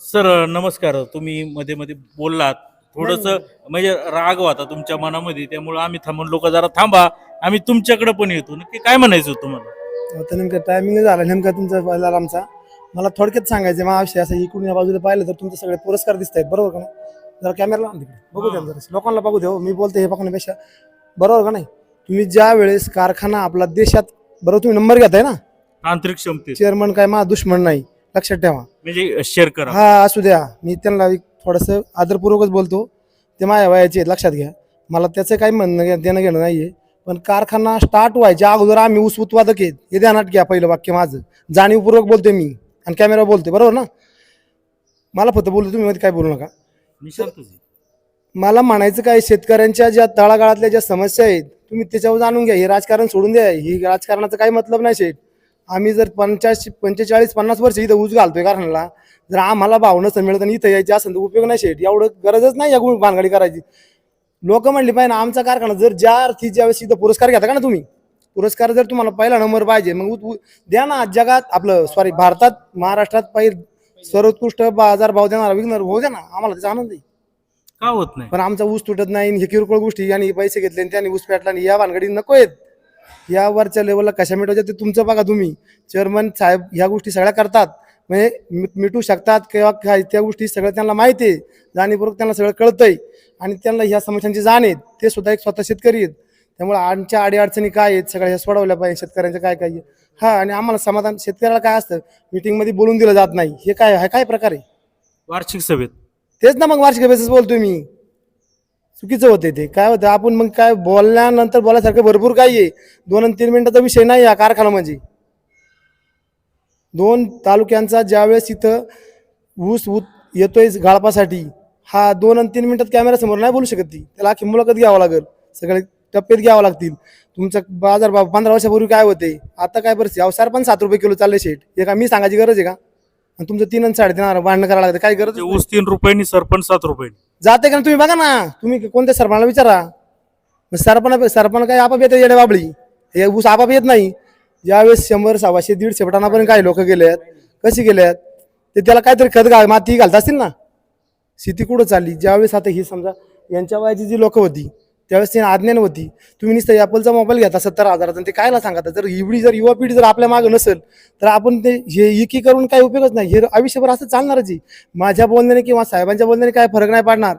Sir नमस्कार. तुम्ही मध्ये मध्ये बोललात. थोडस म्हणजे राग होता तुमच्या मनामध्ये त्यामुळे आम्ही थांबून लोक जरा थांबा. आम्ही तुमच्याकडे पण येतो. नक्की काय म्हणायचं होतं तुम्हाला? आता नेमकं टायमिंग झाला नेमका तुमचा पहिला आमचा मला थोडक्यात सांगायचं माझा विषय असं इकडून या बाजूला पाहिलं तर तुमचे सगळे पुरस्कार दिसत आहेत बरोबर का नाही? जरा कॅमेरा लावून तिकडे. बघू द्या जरा लोकांना बघू द्या हो. मी बोलतो हे बघण्यापेक्षा. बरोबर का नाही? तुम्ही ज्या वेळेस कारखाना आपला देशात बरोबर तुम्ही नंबर घेताय ना? तांत्रिक क्षमते चेअरमन काय माझा दुश्मन नाही. लक्षात ठेवा. म्हणजे शेअर करा. हा असू द्या. मी त्यांना एक थोडंसं आदरपूर्वकच बोलतो. ते माझ्या वयाचे आहेत लक्षात घ्या. मला त्याचं काही म्हणणं घे- देणं घेणं नाहीये. पण कारखाना स्टार्ट व्हायच्या अगोदर आम्ही ऊस उत्पादक आहेत. हे ध्यानात घ्या पहिलं वाक्य माझं. जाणीवपूर्वक बोलतोय मी आणि कॅमेरावर बोलतोय. बरोबर ना? मला फक्त बोलतो तुम्ही मध्ये काय बोलू नका. मी. मला म्हणायचं काय शेतकऱ्यांच्या ज्या तळागाळातल्या ज्या समस्या आहेत तुम्ही त्याच्यावर जाणून घ्या. हे राजकारण सोडून द्या. ही राजकारणाचं काही मतलब नाही शेठ. आम्ही जर पंचाळीस पंचेचाळीस पन्नास वर्ष इथं ऊस घालतोय कारखान्याला जर आम्हाला भाव नसतं मिळत आणि इथं यायचे असेल तर उपयोग नाही शेठ. एवढं गरजच नाही या गु- भानगडी करायची. लोक म्हणली पाहिजे ना आमचा कारखाना जर ज्या अर्थी ज्यावेळेस इथं पुरस्कार घेता का ना तुम्ही? पुरस्कार जर तुम्हाला पहिला नंबर पाहिजे मग द्या ना जगात आपलं सॉरी भारतात महाराष्ट्रात पाहिजे सर्वोत्कृष्ट बाजार भाव देणारा विकणार होऊ द्या ना आम्हाला त्याचा आनंद आहे. का होत नाही? पण आमचा ऊस तुटत नाही हे किरकोळ गोष्टी आणि पैसे घेतले आणि त्यांनी ऊस पेटला आणि या भानगडी नको आहेत. या वरच्या लेवलला कशा मिटवायच्या ते तुमचं बघा तुम्ही. चेअरमन साहेब ह्या गोष्टी सगळ्या करतात. म्हणजे मि- मिटू शकतात किंवा काय त्या गोष्टी सगळं त्यांना माहिती आहे. जाणीवपूर्वक त्यांना सगळं कळतंय. आणि त्यांना ह्या समस्यांची जाण आहेत. ते सुद्धा एक स्वतः शेतकरी आहेत. त्यामुळे आमच्या अडीअडचणी काय आहेत? सगळ्या ह्या सोडवल्या पाहिजे. शेतकऱ्यांच्या काय काय आहे. हा आणि आम्हाला समाधान शेतकऱ्याला काय असतं? मीटिंगमध्ये बोलून दिलं जात नाही. हे काय हा काय प्रकार आहे? वार्षिक सभेत. तेच ना मग वार्षिक बेसिस बोलतोय मी. चुकीचं होते ते. काय होतं आपण मग काय बोलल्यानंतर बोलायसारखं भरपूर काही आहे. दोन आणि तीन मिनिटाचा विषय नाही हा कारखाना म्हणजे दोन तालुक्यांचा ज्यावेळेस इथं ऊस ऊत येतोय गाळपासाठी हा दोन आणि तीन मिनिटात कॅमेरा समोर नाही बोलू शकत ती. त्याला आखी मुलाखत घ्यावं लागेल. सगळे टप्प्यात घ्यावं लागतील. तुमचा बाजार भाव पंधरा वर्षापूर्वी काय होते? आता काय परिस्थिती? अवसार पण सात रुपये किलो चालले शेट हे का मी सांगायची गरज आहे का? आणि तुमचं तीन आणि साडेतीन हजार भांडणं करावं लागतं. काय गरज ते ऊस तीन रुपयांनी सरपंच सात रुपयांनी. जाते का तुम्ही? बघा ना. तुम्ही कोणत्या सरपणाला विचारा. मग सरपणा सरपण काय आपाप येते येडे बाबळी. हे ऊस आपाप येत नाही. ज्यावेळेस शंभर सव्वाशे दीडशे फटाणापर्यंत काही लोक गेलेत कशी गेलेत ते त्याला काहीतरी खत घाल माती घालत असतील ना. शेती कुठं चालली? ज्यावेळेस आता ही समजा यांच्या वयाची जी लोक होती त्यावेळेस ती अज्ञान होती. तुम्ही नुसतं ॲपलचा मोबाईल घेता सत्तर हजाराचा आणि ते कायला सांगता जर एवढी जर युवा पिढी जर आपल्या मागं नसेल तर आपण ते हे एकी करून काही उपयोगच नाही. हे आयुष्यभर असं चालणारच आहे. माझ्या बोलण्याने किंवा साहेबांच्या बोलण्याने काय फरक नाही पडणार.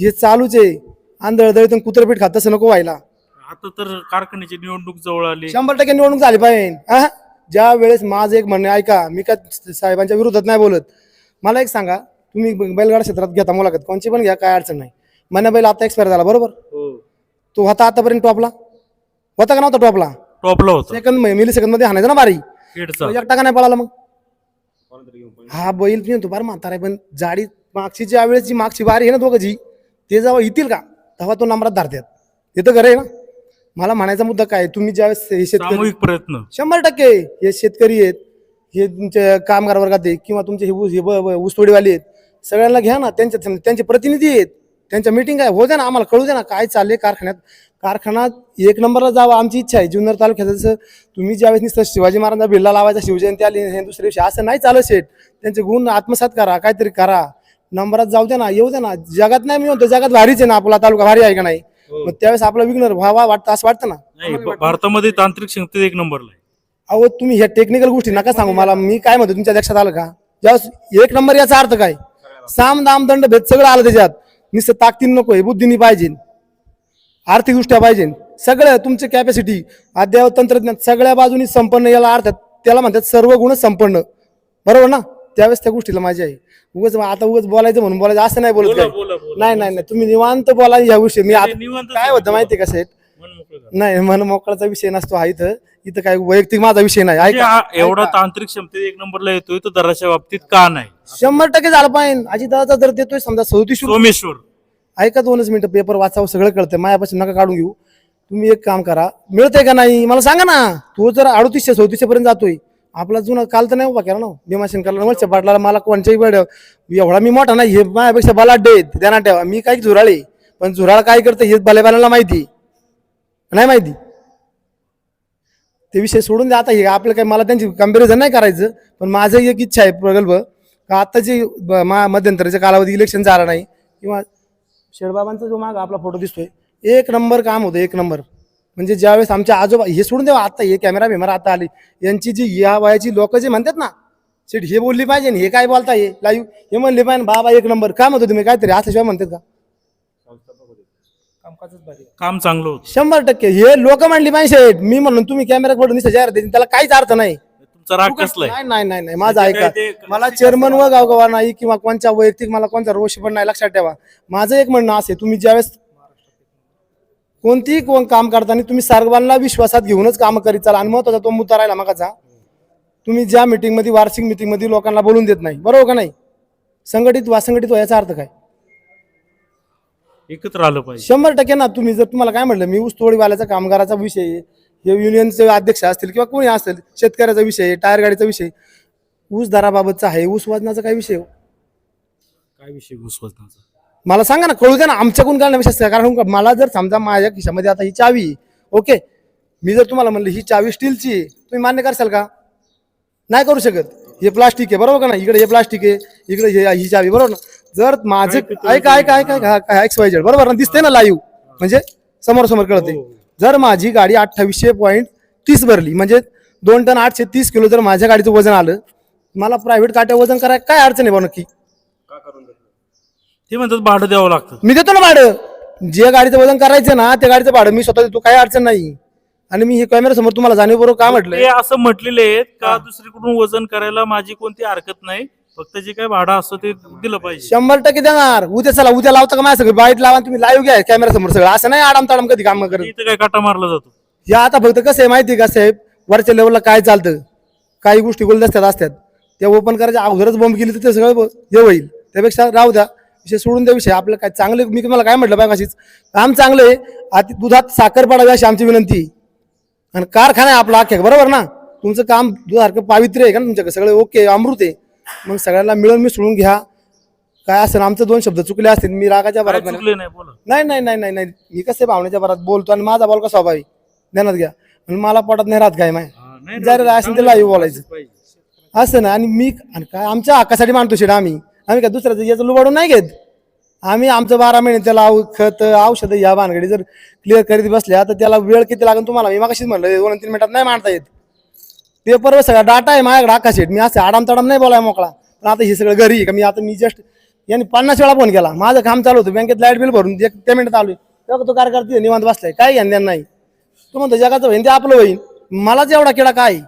हे चालूच आहे. आंधळ दळीतून कुत्रपीठ खात तसं नको व्हायला. आता तर कारखान्याची निवडणूक जवळ आली. शंभर टक्के निवडणूक झाली पाहिजे. हा? ज्या वेळेस माझं एक म्हणणं ऐका. मी काय साहेबांच्या विरोधात नाही बोलत. मला एक सांगा. तुम्ही बैलगाडा क्षेत्रात घेता मुलाखत. कोणची पण घ्या काय अडचण नाही. मना बैल आता एक्सपायर झाला बरोबर? तो होता आतापर्यंत टॉपला? होता का नव्हता टॉपला? टॉपला होता. सेकंद मिली सेकंदमध्ये हाणायचं ना बारी? एक टाका नाही पळाला मग? हा बैल पिऊन तो बार म्हातारा आहे, पण जाडी मागची ज्या वेळेस जी मागची बारी आहे ना दोघं जी ते जेव्हा येतील का? तेव्हा तो नंबरात धरतात. ते तर घर आहे ना? मला म्हणायचा मुद्दा काय तुम्ही ज्यावेळेस हे शेतकरी सामूहिक प्रयत्न. शंभर टक्के हे शेतकरी आहेत हे तुमचे कामगार वर्गात आहेत किंवा तुमचे हे ऊस हे ब- ब- ऊसतोडीवाले आहेत सगळ्यांना घ्या ना त्यांच्या त्यांचे प्रतिनिधी आहेत. त्यांच्या मिटिंग आहे. हो द्या ना आम्हाला कळू द्या ना काय चाललंय कारखान्यात. कारखाना एक नंबरला जावा आमची इच्छा आहे. जुन्नर तालुक्यात जसं तुम्ही ज्यावेळेस नुसतं शिवाजी महाराजांचा बिल्ला लावायचा शिवजयंती आली हे दुसऱ्या दिवशी असं नाही चालत शेठ. त्यांचे गुण आत्मसात करा काहीतरी करा. नंबरात जाऊ द्या ना येऊ द्या ना. जगात नाही मी म्हणतो जगात भारीच आहे ना आपला तालुका भारी आहे का नाही? मग त्यावेळेस आपला विघ्नर व्हावा वाटतं असं वाटतं ना? भारतामध्ये तांत्रिक क्षमतेत एक नंबरला अहो तुम्ही ह्या टेक्निकल गोष्टी नका सांगू मला. मी काय म्हणतो तुमच्या लक्षात आलं का? ज्यावेळेस एक नंबर याचा अर्थ काय? साम दाम दंड भेद सगळं आलं त्याच्यात. नुसतं ताकदीन नको आहे बुद्धीनी पाहिजे. आर्थिक दृष्ट्या पाहिजे. सगळं तुमची कॅपॅसिटी अद्ययावत तंत्रज्ञान सगळ्या बाजूनी संपन्न याला अर्थ त्याला म्हणतात सर्व गुण संपन्न. बरोबर ना? त्यावेळेस त्या गोष्टीला माझी आहे. उगाच आता उगाच बोलायचं म्हणून बोलायचं असं नाही बोलत. नाही नाही नाही. तुम्ही निवांत बोला या गोष्टी मी आता निवांतच काय होतं माहितीये का करा. नाही मन मोकळाचा विषय नसतो हा इथं. इथं काय वैयक्तिक माझा विषय नाही. म्हणजे एवढा तांत्रिक क्षमतेत एक नंबरला येतोय तो दराच्या बाबतीत का नाही? शंभर टक्के झालं पाहिजे अजित दादा जर देतोय समजा सदतीस सोमेश्वर. ऐका दोनच मिनिटं पेपर वाचावं सगळं कळतंय. मायापासून नका काढून घेऊ. तुम्ही एक काम करा. मिळतंय का नाही? मला सांगा ना. तो जर अडतीसशे चौतीसशे पर्यंत जातोय. आपला जुना काल तर नाही उभा केला ना भीमा शंकरला वळच्या पाटलाला मला कोणच्याही वेळ एवढा मी मोठा नाही हे माझ्यापेक्षा बलाढ्य आहेत. ध्यानात ठेवा. मी काही झुराळे पण झुराळ काय करतं हे भलेबाला माहिती नाही माहिती. ते विषय सोडून द्या. आता हे आपलं काय मला त्यांची कंपॅरिझन नाही करायचं. पण माझं एक इच्छा आहे प्रगल्भ. का आता जे मध्यंतराच्या कालावधी इलेक्शन झाला नाही किंवा शेडबाबांचा जो माग आपला फोटो दिसतोय एक नंबर काम होतं एक नंबर म्हणजे ज्यावेळेस आमच्या आजोबा हे सोडून देवा आता हे कॅमेरा बिमेरा आता आले. यांची जी या वयाची लोक जे म्हणतात ना शेट हे बोलली पाहिजे हे काय बोलता हे लाईव्ह हे म्हणले पाहिजे बाबा एक नंबर काय म्हणतो तुम्ही काहीतरी असल्याशिवाय म्हणतात का? काम चांगलं होतं. शंभर टक्के. हे लोक म्हणली पाहिजे मी म्हणून तुम्ही कॅमेरा पडून दिसत जाहिरात त्याला काहीच अर्थ नाही. तुमचा राग कसलाय? नाही नाही नाही नाही. माझं म्हणजे ऐका. ते- मला चेअरमन व गावगावा नाही किंवा कोणच्या वैयक्तिक मला कोणता रोष पण नाही लक्षात ठेवा. माझं एक म्हणणं असे तुम्ही ज्यावेळेस कोणतीही कोण काम करताना तुम्ही सर्वांना विश्वासात घेऊनच काम करीत चाला आणि महत्त्वाचा तो मुद्दा राहिला मगाचा तुम्ही ज्या मीटिंगमध्ये वार्षिक मीटिंगमध्ये लोकांना बोलून देत नाही बरोबर का नाही? संघटित वासंघटित याचा अर्थ काय? एकत्र आलं पाहिजे. शंभर टक्के ना तुम्ही जर तुम्हाला काय म्हटलं मी ऊस तोडीवाल्याचा कामगाराचा विषय आहे, हे युनियनचे अध्यक्ष असतील किंवा कोणी असेल शेतकऱ्याचा विषय टायर गाडीचा विषय ऊस दराबाबतचा आहे ऊस वजनाचा काय विषय? हो? काय विषय ऊस वजनाचा? मला सांगा ना कळू द्या ना आमच्याकडून काय विषय कारण मला जर समजा माझ्या खिशामध्ये आता ही चावी ओके? मी जर तुम्हाला म्हणलं ही चावी स्टीलची तुम्ही मान्य करशाल का? नाही करू शकत. हे प्लास्टिक आहे बरोबर का ना इकडे हे प्लास्टिक आहे इकडे हे ही चावी बरोबर ना? जर माझं ऐका ऐका ऐका ऐका एक्स वाय झेड बरोबर ना? दिसते ना लाईव्ह म्हणजे समोर समोर कळते जर माझी गाडी अठ्ठावीसशे पॉईंट तीस भरली म्हणजे दोन टन आठशे तीस किलो जर माझ्या गाडीचं वजन आलं मला प्रायव्हेट काट्या वजन करायला काय अडचण आहे बा नक्की? ते म्हणतात भाडं द्यावं लागतं. मी देतो ना भाडं. जे गाडीचं वजन करायचं ना त्या गाडीचं भाडं मी स्वतः देतो काही अडचण नाही. आणि मी हे कॅमेरा समोर तुम्हाला जाणीवपूर्वक का म्हटलंय? ते असं म्हटलेले आहेत का दुसरीकडून वजन करायला माझी कोणती हरकत नाही? फक्त जे काय भाडं असतं ते दिलं पाहिजे. शंभर टक्के देणार. उद्या चला उद्या लावता का माझ्या सगळं बाईट लावा आणि तुम्ही लाईव्ह घ्या कॅमेरा समोर सगळं. असं नाही आडाम ताडाम कधी काम करत. इथं काय काटा मारला जातो. या आता फक्त कसं आहे माहिती आहे का साहेब? वरच्या लेवलला काय चालतं? काही गोष्टी गुलदस्त्यात असतात. त्या ओपन करायच्या अगोदरच बॉम्ब केली तर ते सगळं ब- हे होईल. त्यापेक्षा राहू द्या. विषय सोडून द्या विषय. आपलं काय चांगले मी तुम्हाला काय म्हटलं पाहिजे अशीच. काम चांगलं आहे. आधी दुधात साखर पडावी अशी आमची विनंती. आहे. आणि कारखाना आहे आपला अख्ख्या बरोबर ना? तुमचं काम दुधासारखं पावित्र्य आहे का? ना तुमच्याकडे सगळं ओके अमृत आहे. मग सगळ्यांना मिळून मिसळून घ्या. काय असेल आमचं दोन शब्द चुकले असतील मी रागाच्या काय भरात म्हणेन. चुकले नाही बोला. नाही नाही नाही नाही नाही. मी कसे भावनेच्या भरात बोलतो आणि माझा बोल कसा भाई ध्यानात घ्या. आणि मला पटत नाही राहत काय माय हा, नाही जर राहत. असेल तर लाईव्ह बोलायचं. पाहिजे. असं ना आणि मी आणि काय आमच्या हक्कासाठी मानतो शेड आम्ही. आम्ही काय दुसऱ्याचं याचं लुबाडून नाही घेत. आम्ही आमचं बारा महिने त्याला औ- खत औषधं या भानगडी जर क्लिअर करीत बसल्या तर त्याला वेळ किती लागेल तुम्हाला? मी मागाशीच म्हणलं दोन तीन मिनिटात नाही मांडता येत. पेपरवर सगळा डाटा आहे माझ्याकडे आकाशेट मी असं आडाम तडाम नाही बोलाय मोकळा. पण आता हे सगळं घरी आहे का? मी आता मी जस्ट यांनी पन्नास वेळा फोन केला. माझं काम चालू होतं. बँकेत लाइट बिल भरून एक पेमेंट चालू आहे. तेव्हा तो कार्यकर्ते निवांत बसलाय. काय घेणं नाही. तो म्हणतो जगाचं होईन ते आपलं होईन. मलाच एवढा किडा काय आहे?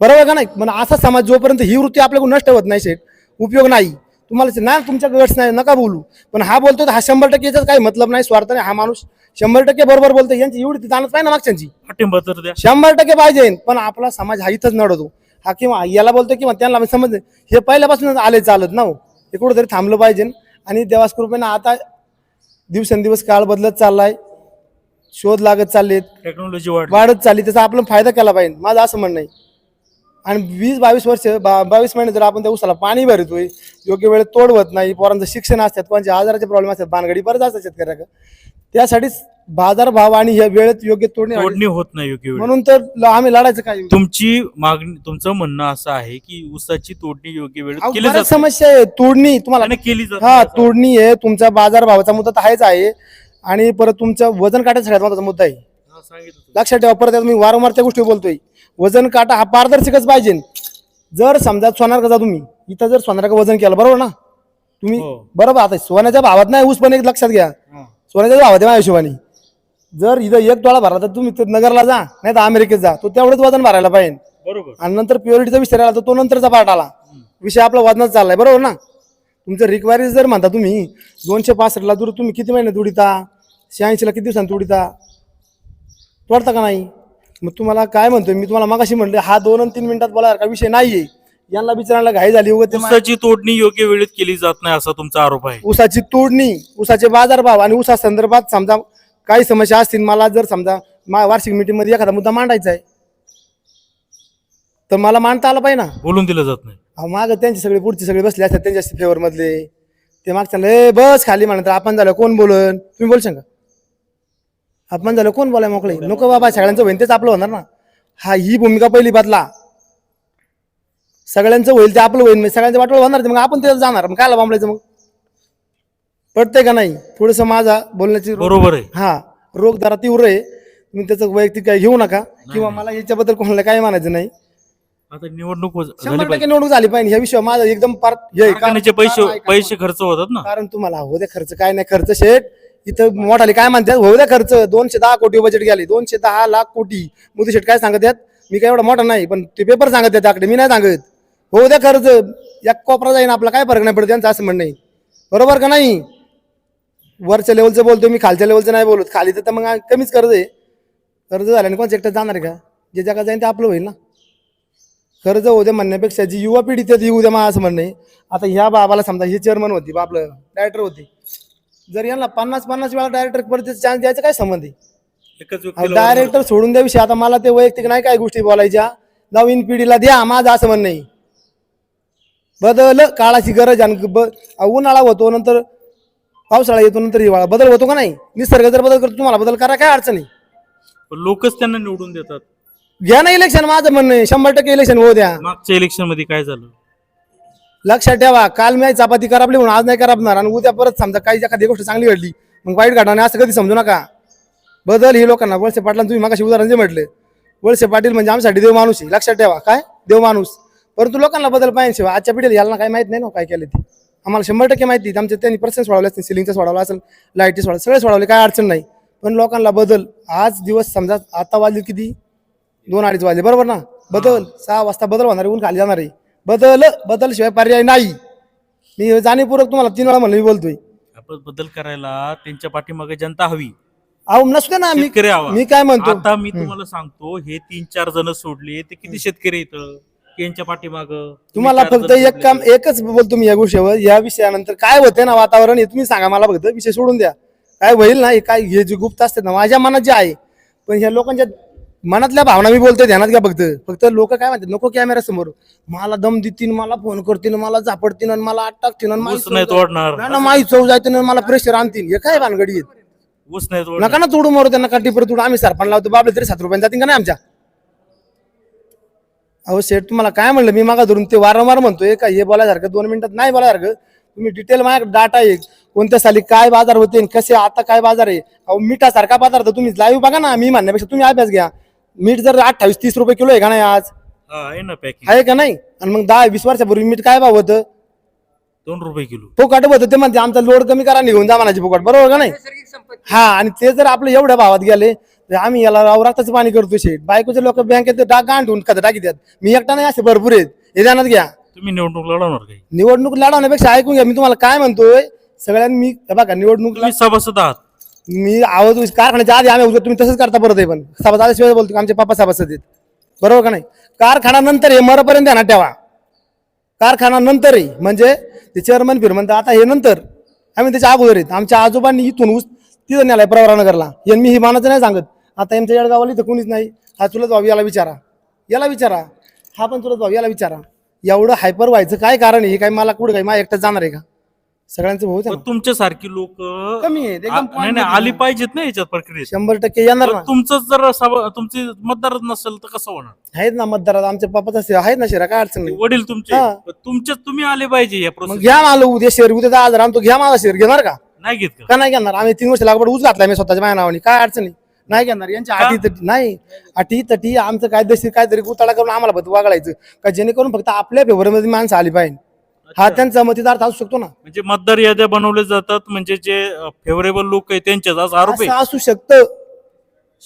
बरोबर का नाही? मग असा समाज जोपर्यंत ही वृत्ती आपल्याकडून नष्ट होत नाही शेठ उपयोग नाही. तुम्हाला ना तुमच्या गट्स नाही नका बोलू. पण हा बोलतो तर हा शंभर टक्के याच्यात काही मतलब नाही स्वार्थ नाही हा माणूस शंभर टक्के बरोबर बोलतो यांची एवढी जाणत नाही ना मागच्यांची? पाठिंबा तर द्या. शंभर टक्के पाहिजे पण आपला समाज हा इथंच नडवतो हा किंवा याला बोलतो किंवा त्यांना समज हे पहिल्यापासूनच आले चालत ना हो. हे कुठेतरी थांबलं पाहिजे. आणि देवास कृपेनं आता दिवसेंदिवस काळ बदलत चाललाय. शोध लागत चाललेत. टेक्नॉलॉजी वाढत चालली त्याचा आपण फायदा केला पाहिजे. माझं असं म्हणणं आहे. आणि वीस बावीस वर्ष बा बावीस महिने जर आपण त्या उसाला पाणी भरतोय योग्य वेळेत तोडवत नाही पोरांचं शिक्षण असतात कोणत्या आजाराचे प्रॉब्लेम असतात भानगडी बरंच असतात शेतकऱ्याकडे. त्यासाठीच बाजार भाव आणि ह्या वेळेत योग्य तोडणी तोडणी होत नाही योग्य वेळी. म्हणून तर ल- आम्ही लढायचं काय? तुमची मागणी तुमचं म्हणणं असं आहे की ऊसाची तोडणी योग्य वेळेत अहो, केली बऱ्याच जाते. समस्या आहे. तोडणी तुम्हाला केली जाते. हा असं. तोडणी आहे. तुमचा बाजार भावाचा मुद्दा तर आहेच आहे. आणि परत तुमचं वजन काटाचा सगळ्यात महत्त्वाचा मुद्दा आहे. हा, सांगितलं तुम्ही. लक्षात ठेवा परत आता मी वारंवार त्या गोष्टी बोलतोय. वजन काटा हा पारदर्शकच पाहिजे. जर समजा सोनार कसा तुम्ही इथं जर सोनाराचं वजन केलं बरोबर ना? तुम्ही हो. बरोबर आता सोन्याच्या भावात नाही ऊस पण एक लक्षात घ्या. हा. सोन्याच्या भावात आहे माझ्या हिशोबाने. जर इथं एक तोळा भरला तर तुम्ही ते नगरला जा नाही तर अमेरिकेत जा. तो तेवढंच वजन भरायला पाहिजे. बरोबर. आणि नंतर प्युरिटीचा विषय आला तर तो नंतरचा पार्ट आला. विषय आपला वजनात चाललाय बरोबर ना? तुमचं रिक्वायरी जर म्हणता तुम्ही दोनशे पासष्टला दूर तुम्ही किती महिने तुडिता? शहाऐंशीला किती दिवसांनी तुडिता? तोडता का नाही? मग तुम्हाला काय म्हणतोय? मी तुम्हाला मागाशी म्हणले हा दोन आणि तीन मिनिटात बोला का विषय नाहीये? यांना विचारायला घाई झाली उगाच ते मा- ऊसाची तोडणी योग्य वेळेत केली जात नाही असा तुमचा आरोप आहे. ऊसाची तोडणी ऊसाचे बाजारभाव आणि ऊसा संदर्भात समजा काही समस्या असतील मला जर समजा मा वार्षिक मीटिंगमध्ये एखादा मुद्दा मांडायचा आहे तर मला मांडता आला पाहिजे ना? बोलून दिलं जात नाही. अहो माग त्यांचे सगळे पुढचे सगळे बसले असतात त्यांच्या फेवर मधले. ते मागच्या ए बस खाली म्हणत आपण झालं कोण बोलन तुम्ही बोल सांगा आपण झालं कोण बोलाय मोकळे? नको बाबा सगळ्यांचं होईन तेच आपलं होणार ना. हा ही भूमिका पहिली बदला. सगळ्यांचं होईल ते आपलं होईल सगळ्यांचं वाटोळ होणार मग आपण तिथं जाणार मग कायला बांबलायचं मग? पडतंय का नाही? थोडस माझा बोलण्याची बरोबर आहे. हा रोग जरा तीव्र आहे. तुम्ही त्याचं वैयक्तिक काय घेऊ नका. किंवा मला याच्याबद्दल कोणाला काय म्हणायचं नाही. आता निवडणूक शंभर टक्के निवडणूक झाली पाहिजे. ह्या विषय माझा एकदम पार हे पैसे पैसे खर्च होतात ना. कारण तुम्हाला हो खर्च काय नाही खर्च शेट. इथं मोठाले काय म्हणतात होऊ द्या खर्च. दोनशे दहा कोटी बजेट गेले दोनशे दहा लाख कोटी मोदी शेट काय सांगत आहेत? मी काय एवढा मोठा नाही पण ते पेपर सांगत आहेत आकडे मी नाही सांगत. होऊ द्या खर्च. या कोपरा जाईन आपला काय फरक नाही पडत त्यांचं असं म्हणणं आहे. बरोबर का नाही? वरच्या लेवलचं बोलतो मी खालच्या लेवलचं नाही बोलत. खाली तर मग कमीच कर्ज आहे. कर्ज झाल्याने कोण सेक्टर जाणार आहे का? जे जगात जाईन ते आपलं होईल ना. कर्ज होऊ द्या म्हणण्यापेक्षा जी युवा पिढी त्यात येऊ द्या मग असं म्हणणं आहे. आता ह्या बाबाला समजा हे चेअरमन होती बा आपलं डायरेक्टर होते. जर यांना पन्नास पन्नास वेळा डायरेक्टर परत चान्स द्यायचा काय संबंध आहे? व्यक्तीला डायरेक्टर सोडून द्या विषय. आता मला ते वैयक्तिक नाही काय गोष्टी बोलायच्या. नवीन पिढीला द्या माझं असं म्हणणं आहे. बदल काळाची गरज आणि ब- उन्हाळा होतो नंतर पावसाळा येतो नंतर हिवाळा. बदल होतो का नाही? निसर्ग जर बदल करतो तुम्हाला बदल करा काय अडचण आहे? पण लोकच त्यांना निवडून देतात. घ्या ना इलेक्शन माझं म्हणणं आहे. शंभर टक्के इलेक्शन होऊ द्या. मागच्या इलेक्शनमध्ये काय झालं? लक्षात ठेवा काल मी चपाती करापली म्हणून आज नाही करापणार आणि उद्या परत समजा काही एखादी गोष्ट चांगली घडली मग वाईट घडणार असं कधी समजू नका. बदल ही लोकांना वळसे पाटला तुम्ही मागाशी उदाहरण जे म्हटले वळसे पाटील म्हणजे आमच्यासाठी देव माणूस आहे लक्षात ठेवा. काय? देव माणूस. परंतु लोकांना बदल पाहिजे शिवाय आजच्या पिढीला याला काय माहीत नाही ना हो काय केलं ते. आम्हाला शंभर टक्के माहिती आहे. आमच्या त्यांनी पर्सेंट सोडवले असतील सिलिंगचं सोडवलं असेल लाईटचे सोडवलं सगळे सोडवले काय अडचण नाही. पण लोकांना बदल आज दिवस समजा आता वाजले किती? दोन अडीच वाजले बरोबर ना? बदल सहा वाजता बदल होणार ऊन खाली जाणार आहे. बदल बदल शिवाय पर्याय नाही. मी जाणीवपूर्वक तुम्हाला तीन वेळा म्हणलं मी बोलतोय. आपण बदल करायला त्यांच्या पाठीमागे जनता हवी. अहो नसू द्या ना मी शेतकरी हवा. मी काय म्हणतो? आता मी तुम्हाला सांगतो हे तीन चार जण सोडले ते किती शेतकरी इथं यांच्या पाठीमाग. तुम्हाला फक्त एक काम एकच बोलतो मी या गोष्टीवर. या विषयानंतर काय होते ना वातावरण हे तुम्ही सांगा मला फक्त. विषय सोडून द्या. काय होईल ना हे काय हे जे गुप्त असते ना माझ्या मनात जे आहे पण ह्या लोकांच्या मनातल्या भावना मी बोलतोय ध्यानात घ्या फक्त. फक्त लोक काय म्हणतात नको कॅमेरा समोर. मला दम देतील मला फोन करतील मला झापडतील आणि मला आत टाकतील आणि माझी ऊस नाही चव. तोडणार. ना जायचं आणि मला प्रेशर आणतील. हे काय भानगडी आहेत? ऊस नाही तोडणार. नका ना तोडू मारू त्यांना काठी परत तोडू. आम्ही सरपण लावतो बाबले तरी सात रुपयांनी जातील का नाही आमच्या? अहो शेठ तुम्हाला काय म्हणलं? मी मागा धरून ते वारंवार म्हणतोय का हे बोलायसारखं? दोन मिनिटात नाही बोलायसारखं. तुम्ही डिटेल माझ्याकडे डाटा आहे. कोणत्या साली काय बाजार होते आणि कसे आता काय बाजार आहे? अहो मिठासारखा बाजार तर तुम्ही लाईव्ह बघा ना मी म्हणण्यापेक्षा तुम्ही अभ्यास घ्या. मीठ जर अठ्ठावीस तीस रुपये किलो आहे का नाही आज? हा, आहे ना पॅकिंग आहे का नाही? आणि मग दहा वीस वर्षापूर्वी मीठ काय भाव होतं? दोन रुपये किलो. फुकट होतं ते म्हणते आमचा लोड कमी करा निघून जा म्हणायची फुकट. बरोबर का नाही? हा आणि ते जर आपलं एवढ्या भावात गेले तर आम्ही याला रक्ताचं पाणी करतो शेट बायकोचे लोक बँकेत डाग ठेवून खाता टाकी द्यात मी एकटा नाही असे भरपूर आहेत. हे ध्यानात घ्या. तुम्ही निवडणूक लढवणार काही निवडणूक लढवण्यापेक्षा ऐकून घ्या. मी तुम्हाला काय म्हणतोय सगळ्यांनी मी हे बघा निवडणूक तुम्ही सभासद आहात. मी आवाज कारखान्याच्या आधी आम्ही उद्या तुम्ही तसंच करता परत आहे पण. सभासद आल्याशिवाय बोलतो आमचे पप्पा सभासद आहेत बरोबर का नाही? कारखाना नंतर हे मरपर्यंत ध्यानात ठेवा. कारखाना नंतर आहे म्हणजे ते चेअरमन फिरमन तर आता हे नंतर. आम्ही त्याच्या अगोदर आहेत आमच्या आजोबांनी इथून ऊस तिथं नेलाय प्रवरानगरला यांनी मी ही मानाचं नाही सांगत. आता आमच्या जळगावाला इथं कोणीच नाही. हा चुलत भाऊ याला विचारा. याला विचारा. हा पण चुलत भाऊ याला विचारा. एवढं हायपर व्हायचं काय कारण आहे? हे काय मला कुठं काय मा एकटं जाणार आहे का? सगळ्यांचं भाऊ पण तुमच्यासारखी लोक कमी आहे एकदम नाही नाही आली पाहिजेत ना याच्यात प्रक्रियेत. शंभर टक्के येणार ना. तुमचं जर सभा- तुमची मतदार नसेल तर कसं होणार? आहेत ना मतदारात आमच्या पप्पाचा शे- आहेत ना शेरा काय अडचण नाही. वडील तुमचे. हा. पण तुमच्यात तुम्ही आले पाहिजे या मग प्रोसेस घ्या मला उद्या शेअर उद्या दहा हजार आणतो घ्या माझा शेअर घेणार का? नाही घेत का? का नाही घेणार? आम्ही तीन वर्ष लागवड ऊस घातला मी स्वतःच्या माझ्या नावाने. काय अडचण नाही. नाही घेणार. यांच्या का? अटी तटी नाही. अटी तटी आमचं कायदेशीर काहीतरी उताळा करून आम्हाला फक्त वागळायचं. का जेणेकरून फक्त आपल्या फेवरमध्ये माणसं आली पाहिजे. हा त्यांचा मतीदार असू शकतो ना. म्हणजे मतदार याद्या बनवल्या जातात म्हणजे जे फेवरेबल लोक आहे त्यांच्याच आज आरोप असं आहे. असू शकतं.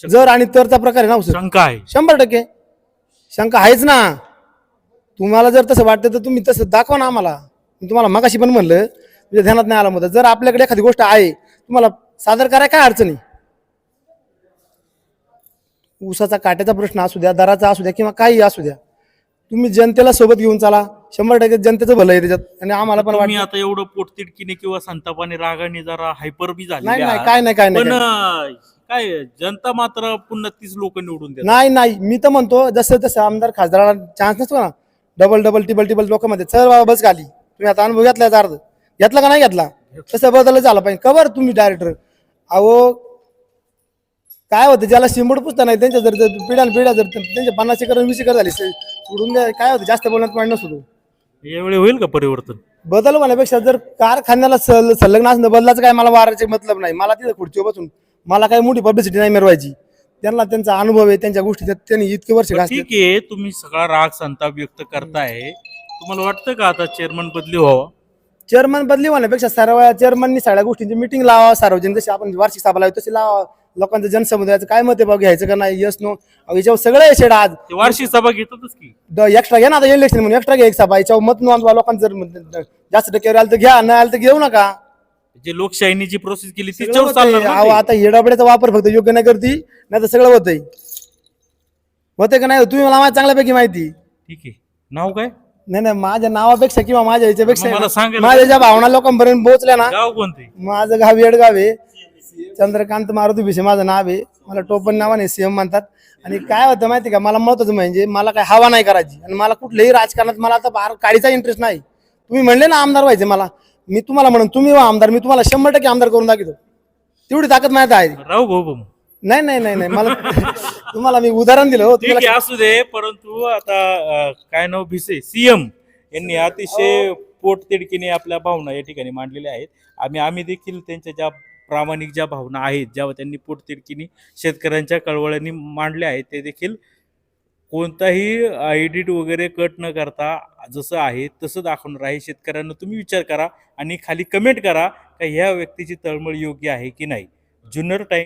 जर आणि तरचा प्रकार आहे ना. शंका आहे. शंभर टक्के. शंका आहेच ना. तुम्हाला जर तसं वाटतं तर तुम्ही तसं दाखवा ना आम्हाला. मी तुम्हाला मगाशी पण म्हणलं म्हणजे ध्यानात नाही आला मुद्दा जर आपल्याकडे एखादी गोष्ट आहे तुम्हाला सादर करायला काय अडचणी ऊसाचा काट्याचा प्रश्न असू द्या दराचा असू द्या किंवा काही असू द्या. तुम्ही जनतेला सोबत घेऊन चाला. शंभर टक्के जनतेचं भलं आहे त्याच्यात. आणि आम्हाला पण वाटतं आता एवढं पोटतिडकीने किंवा संतापाने रागाने जरा हायपर बी झाले नाही नाही काय नाही काय नाही पण काय अं, काय जनता मात्र पुन्हा तीच लोक निवडून देतात. नाही नाही मी तर म्हणतो जसं तसं आमदार खासदाराला चान्स नसतो ना डबल डबल टिबल टिबल लोक मध्ये चल बाबा बस खाली. तुम्ही आता अनुभव घेतला याचा अर्थ. घेतला का नाही घेतला? तसं बदल झाला पाहिजे. कवर तुम्ही डायरेक्टर अहो काय होतं ज्याला शिंबड पुसता नाही त्यांच्या जर पिढ्यान पिढ्या जर त्यांचे पन्नास एकर वीस एकर झाली सोडून द्या काय होतं जास्त बोलण्यात पॉईंट नसतो यावेळी होईल का परिवर्तन? बदल म्हणण्यापेक्षा जर कारखान्याला सल संलग्न असणं बदलाचं काय मला वारायचे मतलब नाही. मला तिथं खुर्चीवर बसून मला काही मोठी पब्लिसिटी नाही मिळवायची. त्यांना त्यांचा अनुभव आहे त्यांच्या गोष्टी त्यांनी इतके वर्ष घासले. ठीक आहे तुम्ही सगळा राग संताप व्यक्त करताय. तुम्हाला वाटतं का आता चेअरमन बदली व्हावा? चेअरमन बदली होण्यापेक्षा सर्व चेअरमननी सगळ्या गोष्टींची मिटिंग लावा सार्वजनिक जशी आपण वार्षिक सभा लावतो तशी लावा लोकांचं जनसमुदायाचं काय मत आहे बघ घ्यायचं का नाही यस नो याच्यावर सगळं शेड आज. ते वार्षिक सभा घेतातच की. एक्स्ट्रा घ्या ना आता इलेक्शन म्हणून एक्स्ट्रा घ्या एक सभा. याच्यावर मत नोंदवा लोकांचं जर जास्त टक्केवारी आलं तर घ्या नाही आलं तर घेऊ नका. जे लोकशाहीने जी प्रोसेस केली. चालणार ना अहो, ते. आता येडाबड्याचा वापर फक्त योग्य नाही करती नाही तर सगळं होतंय. होतंय का नाही? तुम्ही मला माझ्या चांगल्यापैकी माहिती. ठीक आहे. नाव काय? नाही नाही माझ्या नावापेक्षा किंवा माझ्या याच्यापेक्षा मग मला सांगायला माझ्या ज्या भावना लोकांपर्यंत पोहोचल्या ना गाव कोणते? माझं गाव येडगाव आहे. चंद्रकांत मारुती भिसे माझं नाव आहे. मला टोपण नावाने सीएम म्हणतात. आणि काय होतं माहिती का? मला महत्वाचं म्हणजे मला काय हवा नाही करायची. आणि मला कुठल्याही राजकारणात मला आता फार काडीचा इंटरेस्ट नाही. तुम्ही म्हणले ना आमदार व्हायचे मला. मी तुम्हाला म्हणून तुम्ही व्हा आमदार. मी तुम्हाला शंभर टक्के आमदार करून दाखवतो. तेवढी ताकद माहिती आहे. राहू भाऊ भाऊ. नाही नाही नाही नाही. मला तुम्हाला मी उदाहरण दिलं हो. ठीक तुम्हाला असू दे परंतु आता अं, काय नाव भिसे? सीएम यांनी अतिशय पोटतिडकीने आपल्या भावना या ठिकाणी मांडलेल्या आहेत. आम्ही आम्ही देखील त्यांच्या ज्या प्रामाणिक ज्या भावना आहेत ज्या त्यांनी पोटतिडकीने शेतकऱ्यांच्या कळवळ्यांनी मांडल्या आहेत ते देखील कोणताही एडिट वगैरे कट न करता जसं आहे तसं दाखवणार आहे. शेतकऱ्यांना तुम्ही विचार करा आणि खाली कमेंट करा का ह्या व्यक्तीची तळमळ योग्य आहे की नाही. जुन्नर टाईम